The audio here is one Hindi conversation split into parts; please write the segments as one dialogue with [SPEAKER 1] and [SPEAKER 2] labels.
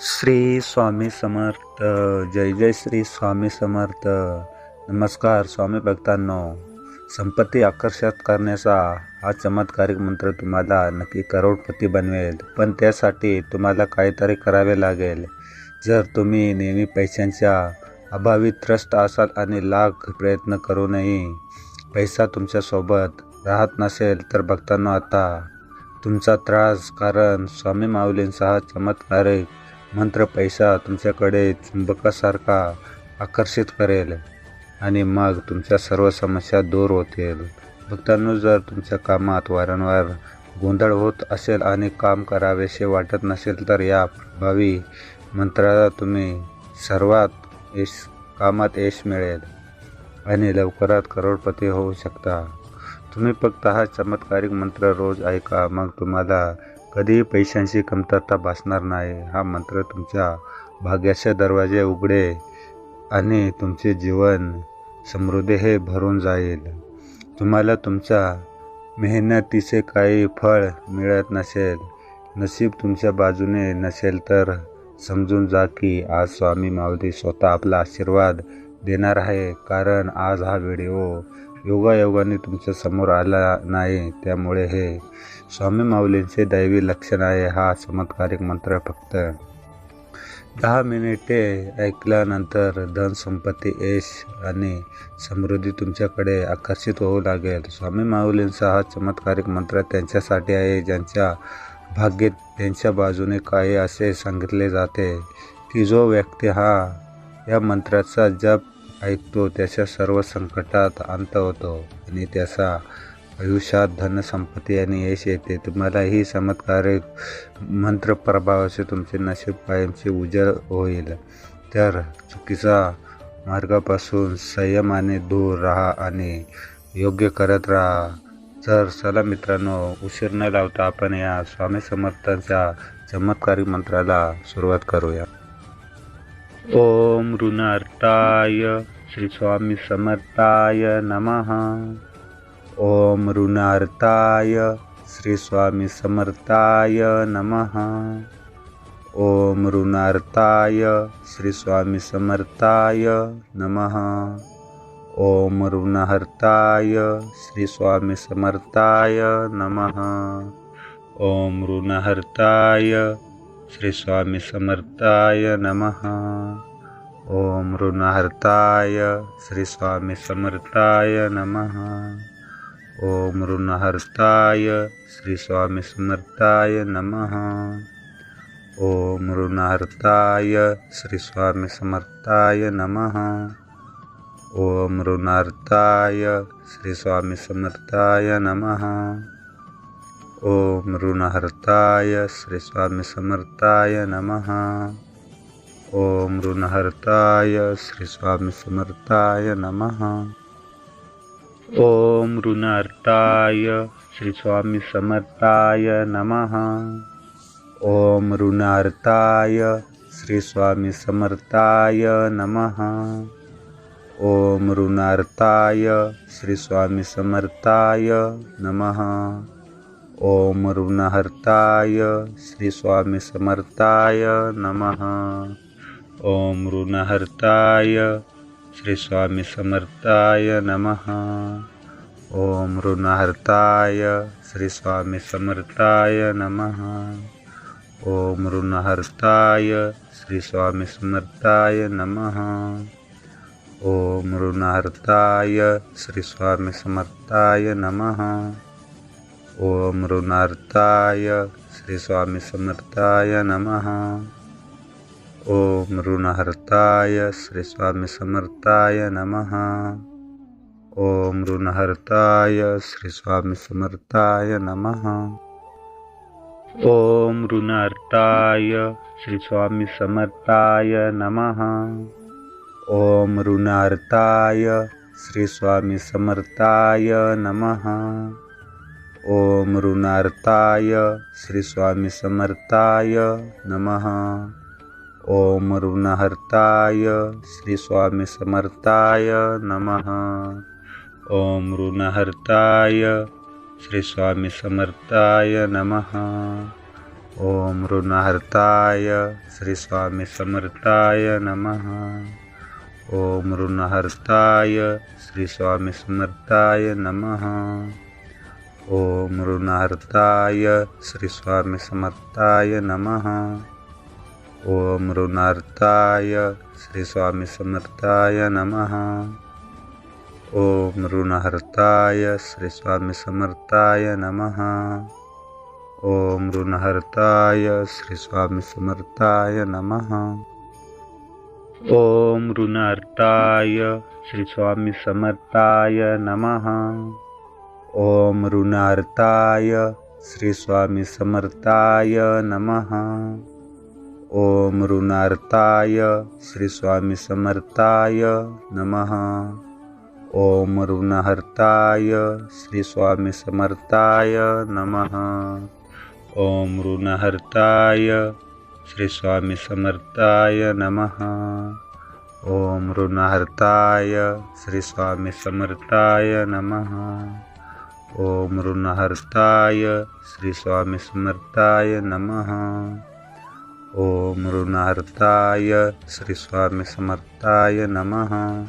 [SPEAKER 1] श्री स्वामी समर्थ जय जय श्री स्वामी समर्थ. नमस्कार स्वामी भक्तांनो. संपत्ती आकर्षित करण्याचा हा चमत्कारिक मंत्र तुम्हाला नक्की करोडपती बनवेल. पण त्यासाठी तुम्हाला काहीतरी करावे लागेल. जर तुम्ही नेहमी पैशांच्या अभावी त्रस्त असाल आणि लाख प्रयत्न करूनही पैसा तुमच्यासोबत राहत नसेल तर भक्तांनो आता तुमचा त्रास कारण स्वामी माऊलींचा हा चमत्कारिक मंत्र पैसा तुमच्याकडे चुंबकासारखा आकर्षित करेल आणि मग तुमच्या सर्व समस्या दूर होतील. भक्तांनो जर तुमच्या कामात वारंवार गोंधळ होत असेल आणि काम करावेसे वाटत नसेल तर या प्रभावी मंत्राला तुम्ही सर्वात यश कामात यश मिळेल आणि लवकरात करोडपती होऊ शकता. तुम्ही फक्त हा चमत्कारिक मंत्र रोज ऐका मग तुम्हाला कधीही पैशांची कमतरता भासणार नाही. हा मंत्र तुमच्या भाग्याचे दरवाजे उघडे आणि तुमचे जीवन समृद्धी हे भरून जाईल. तुम्हाला तुमच्या मेहनतीचे काही फळ मिळत नसेल. नशीब तुमच्या बाजूने नसेल तर समजून जा की आज स्वामी माऊली स्वतः आपला आशीर्वाद देणार आहे. कारण आज हा व्हिडिओ योगायोगाने तुमच्यासमोर आला नाही त्यामुळे हे स्वामी माऊलींचे दैवी लक्षण आहे हा चमत्कारिक मंत्र फक्त दहा मिनिटे ऐकल्यानंतर धन संपत्ती यश आणि समृद्धी तुमच्याकडे आकर्षित होऊ लागेल. स्वामी माऊलींचा हा चमत्कारिक मंत्र त्यांच्यासाठी आहे ज्यांच्या भाग्येत त्यांच्या बाजूने काही असे सांगितले जाते की जो व्यक्ती हा या मंत्राचा जप ऐकतो त्याच्या सर्व संकटात अंत होतो आणि त्याचा आयुष्यात धनसंपत्ती आणि यश येते. तुम्हाला ही चमत्कारिक मंत्र प्रभावाचे तुमचे नशीब कायमचे उजळ होईल. तर चुकीचा मार्गापासून संयमाने दूर राहा आणि योग्य करत राहा. तर चला मित्रांनो उशीर न लावता आपण या स्वामी समर्थांच्या चमत्कारी मंत्राला सुरुवात करूया. ओम ऋणार्ताय श्री स्वामी समर्थाय नमः। ओम ऋणार्ताय श्री स्वामी समर्थाय नमः। ओम ऋणार्ताय श्री स्वामी समर्थाय नमः। ओम ऋणहर्ताय श्री स्वामी समर्थाय नमः। ओम ऋणहर्ताय श्री स्वामी समर्थाय नमः। ओम ऋणहर्ताय श्री स्वामी समर्थाय नमः। ओम ऋणहर्ताय श्री स्वामी समर्थाय नमः। ओम ऋणहर्ताय श्री स्वामी समर्थाय नमः। ओम ऋणार्ताय श्री स्वामी समर्थाय नमः। ओम ऋणहर्ताय श्री स्वामी समर्थाय नमः। ओम ऋणहर्ताय श्री स्वामी समर्थाय नमः। ओम ऋणार्ताय श्री स्वामी समर्थाय नमः। ओम ऋणार्ताय श्री स्वामी समर्थाय नमः। ओम ऋणार्ताय श्री स्वामी समर्थाय नमः। ओम ऋणहर्ताय श्री स्वामी समर्थाय नमः। ओम ऋणहर्ताय श्री स्वामी समर्थाय नमः। ओम ऋणहर्ताय श्री स्वामी समर्थाय नमः। ओम ऋणहर्ताय श्री स्वामी समर्थाय नमः। ओम ऋणहर्ताय श्री स्वामी समर्थाय नमः। ओम ऋणार्ताय श्री स्वामी समर्थाय नमः। ओम ऋणहर्ताय श्री स्वामी समर्थाय नमः। ओम ऋणहर्ताय श्री स्वामी समर्थाय नमः। ओम ऋणार्ताय श्री स्वामी समर्थाय नमः। ओम ऋणार्ताय श्री स्वामी समर्थाय नमः। ओम ऋणार्ताय श्री स्वामी समर्थाय नमः। ओम ऋणहर्ताय श्री स्वामी समर्थाय नमः। ओम ऋणहर्ताय श्री स्वामी समर्थाय नमः। ओम ऋणहर्ताय श्री स्वामी समर्थाय नमः। ओम ऋणहर्ताय श्री स्वामी समर्थाय नमः। श्री स्वामी समर्थाय नमः। ओम ऋणार्ताय श्री स्वामी समर्थाय नमः। ओम ऋणहर्ताय श्री स्वामी समर्थाय नमः। ओम ऋणहर्ताय श्री स्वामी समर्थाय नमः। ओम ऋणार्ताय श्री स्वामी समर्थाय नमः। ओम ऋणार्ताय श्री स्वामी समर्थाय नमः। ओम ऋणार्ताय श्री स्वामी समर्थाय नमः। ओम ऋणहर्ताय श्री स्वामी समर्थाय नमः। ओम ऋणहर्ताय श्री स्वामी समर्थाय नमः। ओम ऋणहर्ताय श्री स्वामी समर्थाय नमः। ओम ऋणहर्ताय श्री स्वामी समर्थाय नमः। श्री स्वामी समर्थाय नमः।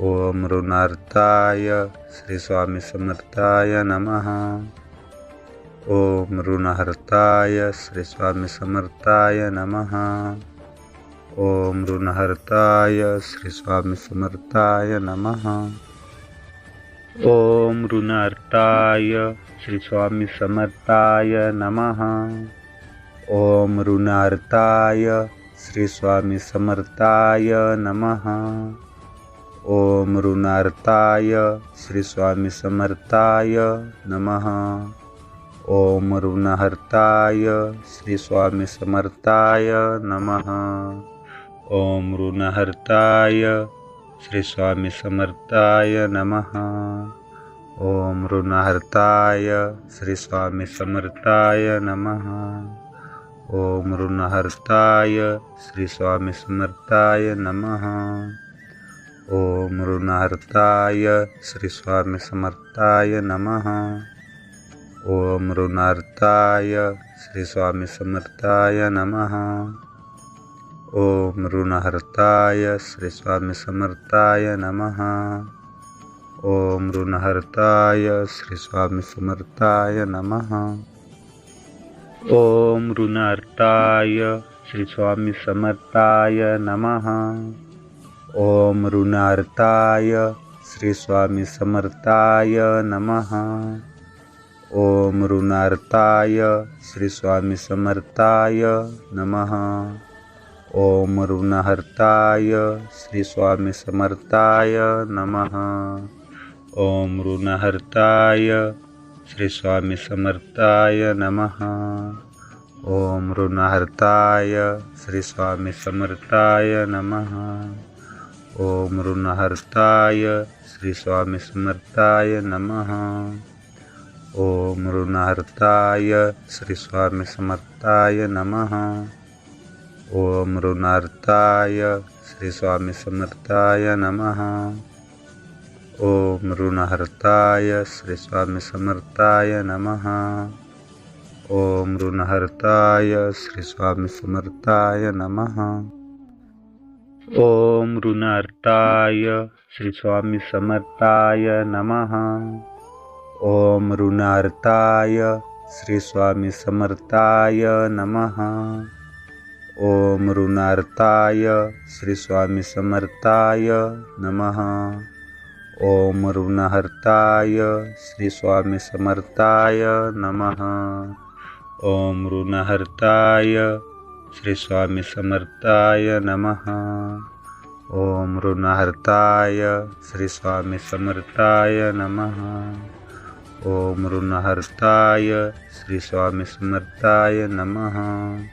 [SPEAKER 1] ओम ऋणार्ताय श्री स्वामी समर्थाय नमः। ओम ऋणहर्ताय श्री स्वामी समर्थाय नमः। ओम ऋणहर्ताय श्री स्वामी समर्थाय नमः। ओम ऋणार्ताय श्री स्वामी समर्थाय नमः। ओम ऋणार्ताय श्री स्वामी समर्थाय नमः। ओम ऋणार्ताय श्री स्वामी समर्थाय नमः। ओम ऋणहर्ताय श्री स्वामी समर्थाय नमः। ओम ऋणहर्ताय श्री स्वामी समर्थाय नमः। ओम ऋणहर्ताय श्री स्वामी समर्थाय नमः। ओम ऋणहर्ताय श्री स्वामी समर्थाय नमः। ओम ऋणहर्ताय श्री स्वामी समर्थाय नमः। ओम ऋणार्ताय श्री स्वामी समर्थाय नमः। ओम ऋणहर्ताय श्री स्वामी समर्थाय नमः। ओम ऋणहर्ताय श्री स्वामी समर्थाय नमः। ओम ऋणार्ताय श्री स्वामी समर्थाय नमः। ओम ऋणार्ताय श्री स्वामी समर्थाय नमः। ओम ऋणार्ताय श्री स्वामी समर्थाय नमः। ओम ऋणहर्ताय श्री स्वामी समर्थाय नमः। ओम ऋणहर्ताय श्री स्वामी समर्थाय नमः। ओम ऋणहर्ताय श्री स्वामी समर्थाय नमः। ओम ऋणहर्ताय श्री स्वामी समर्थाय नमः। ओम ऋणहर्ताय श्री स्वामी समर्थाय नमः। ओम ऋणार्ताय श्री स्वामी समर्थाय नमः। ओम ऋणहर्ताय श्री स्वामी समर्थाय नमः। ओम ऋणहर्ताय श्री स्वामी समर्थाय नमः। ओम ऋणार्ताय श्री स्वामी समर्थाय नमः। ओम ऋणार्ताय श्री स्वामी समर्थाय नमः। ओम ऋणार्ताय श्री स्वामी समर्थाय नमः। ओम ऋणहर्ताय श्री स्वामी समर्थाय नमः। ओम ऋणहर्ताय श्री स्वामी समर्थाय नमः। ओम ऋणहर्ताय श्री स्वामी समर्थाय नमः। ओम ऋणहर्ताय श्री स्वामी समर्थाय नमः।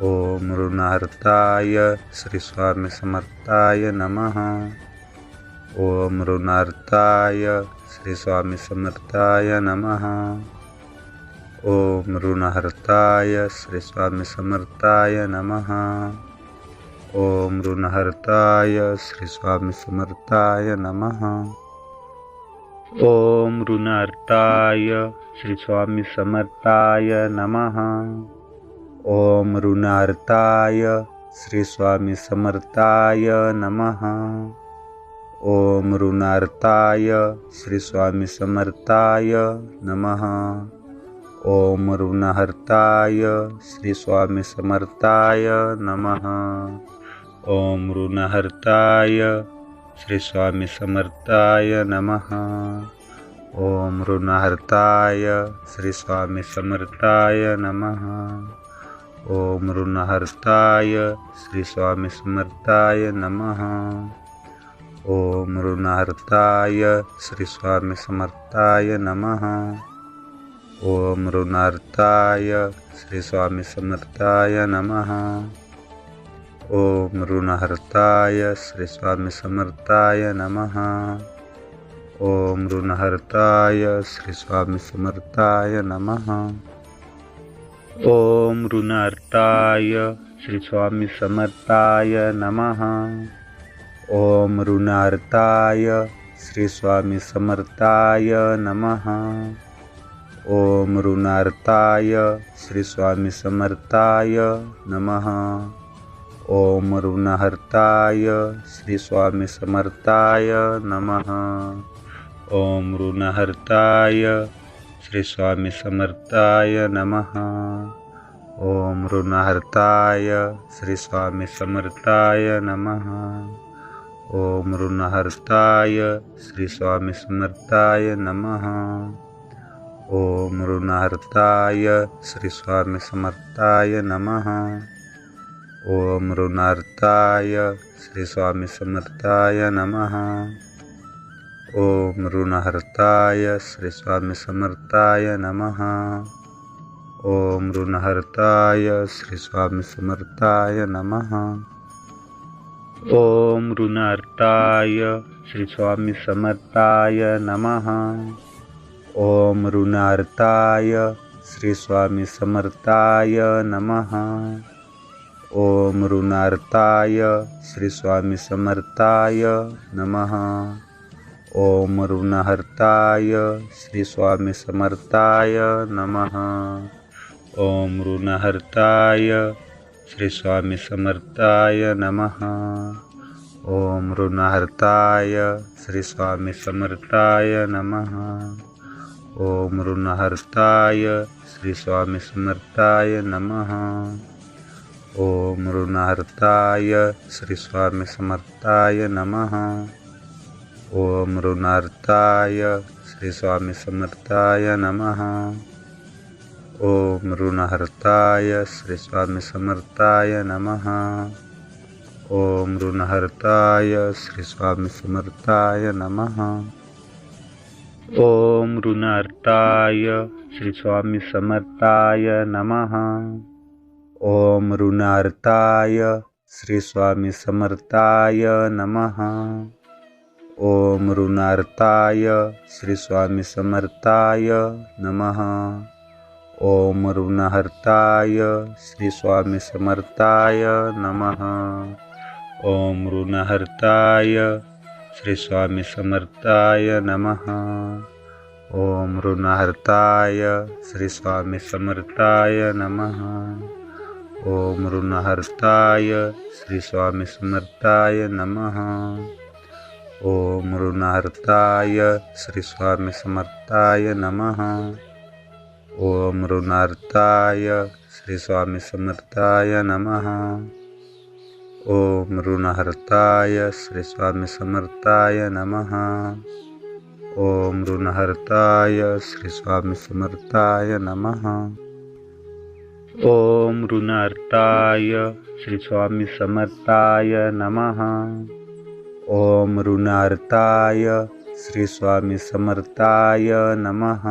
[SPEAKER 1] ओम ऋणहर्ताय श्री स्वामी समर्थाय नमः। ओम ऋणार्ताय श्री स्वामी समर्थाय नमः। ओम ऋणहर्ताय श्री स्वामी समर्थाय नमः। ओम ऋणहर्ताय श्री स्वामी समर्थाय नमः। ओम ऋणार्ताय श्री स्वामी समर्थाय नमः। ओम ऋणार्ताय श्री स्वामी समर्थाय नमः। ओम ऋणार्ताय श्री स्वामी समर्थाय नमः। ओम ऋणहर्ताय श्री स्वामी समर्थाय नमः। ओम ऋणहर्ताय श्री स्वामी समर्थाय नमः। ओम ऋणहर्ताय श्री स्वामी समर्थाय नमः। ओम ऋणहर्ताय श्री स्वामी समर्थाय नमः। ओम ऋणहर्ताय श्री स्वामी समर्थाय नमः। ओम ऋणार्ताय श्री स्वामी समर्थाय नमः। ओम ऋणहर्ताय श्री स्वामी समर्थाय नमः। ओम ऋणहर्ताय श्री स्वामी समर्थाय नमः। ओम ऋणार्ताय श्री स्वामी समर्थाय नमः। ओम ऋणार्ताय श्री स्वामी समर्थाय नमः। ओम ऋणार्ताय श्री स्वामी समर्थाय नमः। ओम ऋणहर्ताय श्री स्वामी समर्थाय नमः। ओम ऋणहर्ताय श्री स्वामी समर्थाय नमः। ओम ऋणहर्ताय श्री स्वामी समर्थाय नमः। ओम ऋणहर्ताय श्री स्वामी समर्थाय नमः। ओम ऋणहर्ताय श्री स्वामी समर्थाय नमः। ओम ऋणार्ताय श्री स्वामी समर्थाय नमः। ओम ऋणहर्ताय श्री स्वामी समर्थाय नमः। ओम ऋणहर्ताय श्री स्वामी समर्थाय नमः। ओम ऋणार्ताय श्री स्वामी समर्थाय नमः। ओम ऋणार्ताय श्री स्वामी समर्थाय नमः। ओम ऋणार्ताय श्री स्वामी समर्थाय नमः। ओम ऋणहर्ताय श्री स्वामी समर्थाय नमः। ओम ऋणहर्ताय श्री स्वामी समर्थाय नमः। ओम ऋणहर्ताय श्री स्वामी समर्थाय नमः। ओम ऋणहर्ताय श्री स्वामी समर्थाय नमः। ओम ऋणहर्ताय श्री स्वामी समर्थाय नमः। ओम ऋणार्ताय श्री स्वामी समर्थाय नमः। ओम ऋणहर्ताय श्री स्वामी समर्थाय नमः। ओम ऋणहर्ताय श्री स्वामी समर्थाय नमः। ओम ऋणार्ताय श्री स्वामी समर्थाय नमः। ओम ऋणार्ताय श्री स्वामी समर्थाय नमः। ओम ऋणार्ताय श्री स्वामी समर्थाय नमः। ओम ऋणहर्ताय श्री स्वामी समर्थाय नमः। ओम ऋणहर्ताय श्री स्वामी समर्थाय नमः। ओम ऋणहर्ताय श्री स्वामी समर्थाय नमः। ओम ऋणहर्ताय श्री स्वामी समर्थाय नमः। ओम ऋणार्ताय श्री स्वामी समर्थाय नमः। ओम ऋणार्ताय श्री स्वामी समर्थाय नमः। ओम ऋणहर्ताय श्री स्वामी समर्थाय नमः। ओम ऋणहर्ताय श्री स्वामी समर्थाय नमः। ओम ऋणार्ताय श्री स्वामी समर्थाय नमः। ओम ऋणार्ताय श्री स्वामी समर्थाय नमः।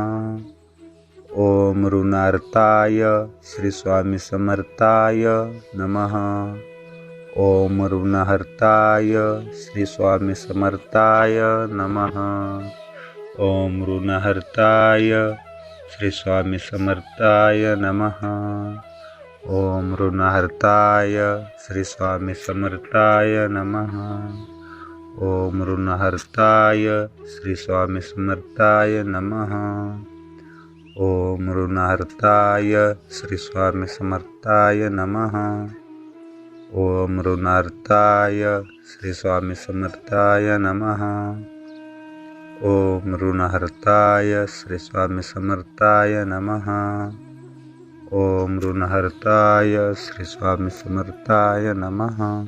[SPEAKER 1] ओम ऋणार्ताय श्री स्वामी समर्थाय नमः। ओम ऋणहर्ताय श्री स्वामी समर्थाय नमः। ओम ऋणहर्ताय श्री स्वामी समर्थाय नमः। ओम ऋणहर्ताय श्री स्वामी समर्थाय नमः। ओम ऋणहर्ताय श्री स्वामी समर्थाय नमः। ओम ऋणहर्ताय श्री स्वामी समर्थाय नमः। ओम ऋणार्ताय श्री स्वामी समर्थाय नमः। ओम ऋणहर्ताय श्री स्वामी समर्थाय नमः। ओम ऋणहर्ताय श्री स्वामी समर्थाय नमः।